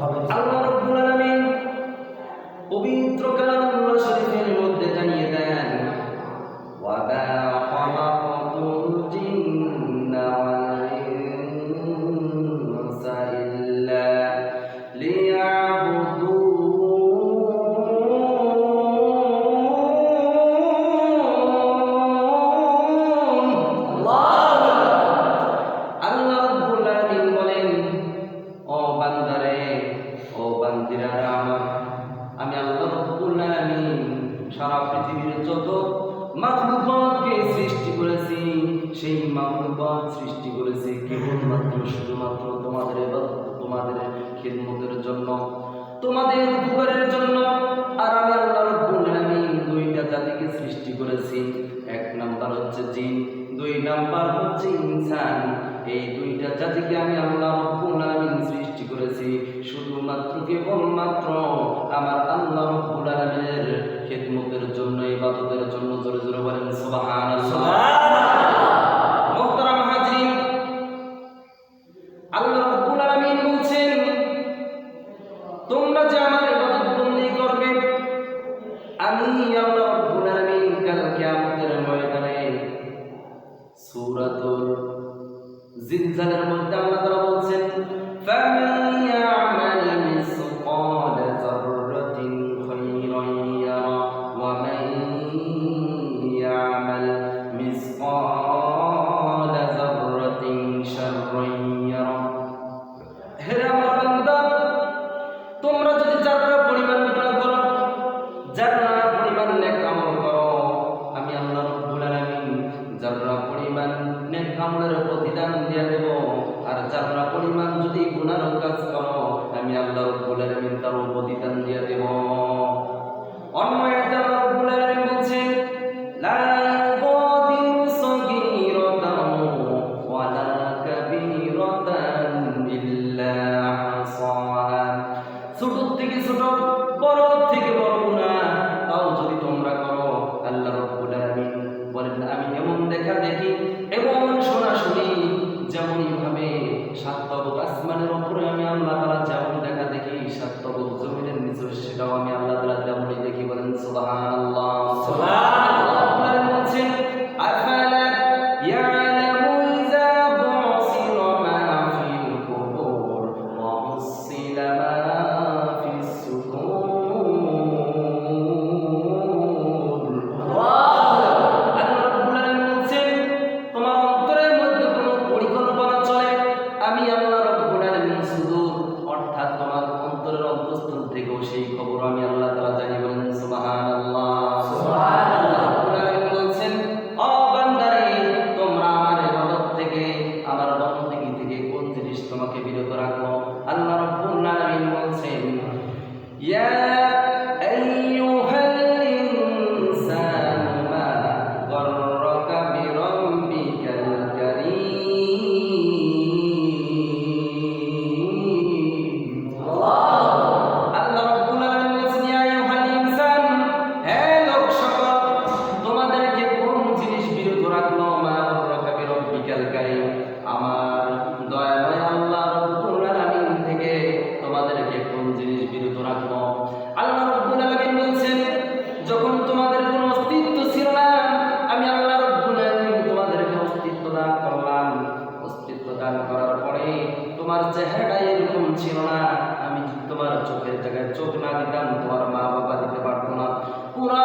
আল্লাহ রাব্বুল আলামিন পবিত্র কালামুল্লাহ শরীফের মধ্যে জানিয়ে দেন ওয়াদা সারা পৃথিবীর যত মাখলুকাতকে সৃষ্টি করেছি, সেই মাখলুকাত সৃষ্টি করেছি কেবলমাত্র, শুধুমাত্র তোমাদের তোমাদের খিদমতের জন্য, তোমাদের উপকারের জন্য। আর আমি আল্লাহ রাব্বুল আলামিন দুইটা জাতিকে সৃষ্টি করেছি। এক নাম্বার হচ্ছে জিন, দুই নাম্বার হচ্ছে ইনসান। এই দুইটা জাতিকে আমি আল্লাহ রব্বুল আলামিন সৃষ্টি করেছি। শুধুমাত্র, কেবলমাত্র আমার আল্লাহ রব্বুল খিদমতের জন্য ইবাদতের জন্য জোরে জোরে বলেন সুবহানাল্লাহ। মুহতারাম হাজরিন আল্লাহ পরিমাণ যদি গুনার কাজ করো আমি আল্লাহ রাব্বুল আলামিন তার প্রতিদান দিয়ে দেব। উপরে আমি আল্লাহ তাআলা যেমন দেখা দেখি সাত জমিনের নিচে সেটাও আমি আল্লাহ তাআলা তেমনই দেখি বলেন আপনারা বলছেন তোমাকে বিরত রাখব। আল্লাহ রাব্বুল আলামিন বলছেন, ইয়া আইয়ুহাল ইনসানু মা গররাকা বিরাব্বিকাল কারীম আল্লাহ করার পরে তোমার চেহারাটা এরকম ছিল না। আমি তোমার চোখের জায়গায় চোখ না দিতাম, তোমার মা বাবা দিতে পারতো না। পুরা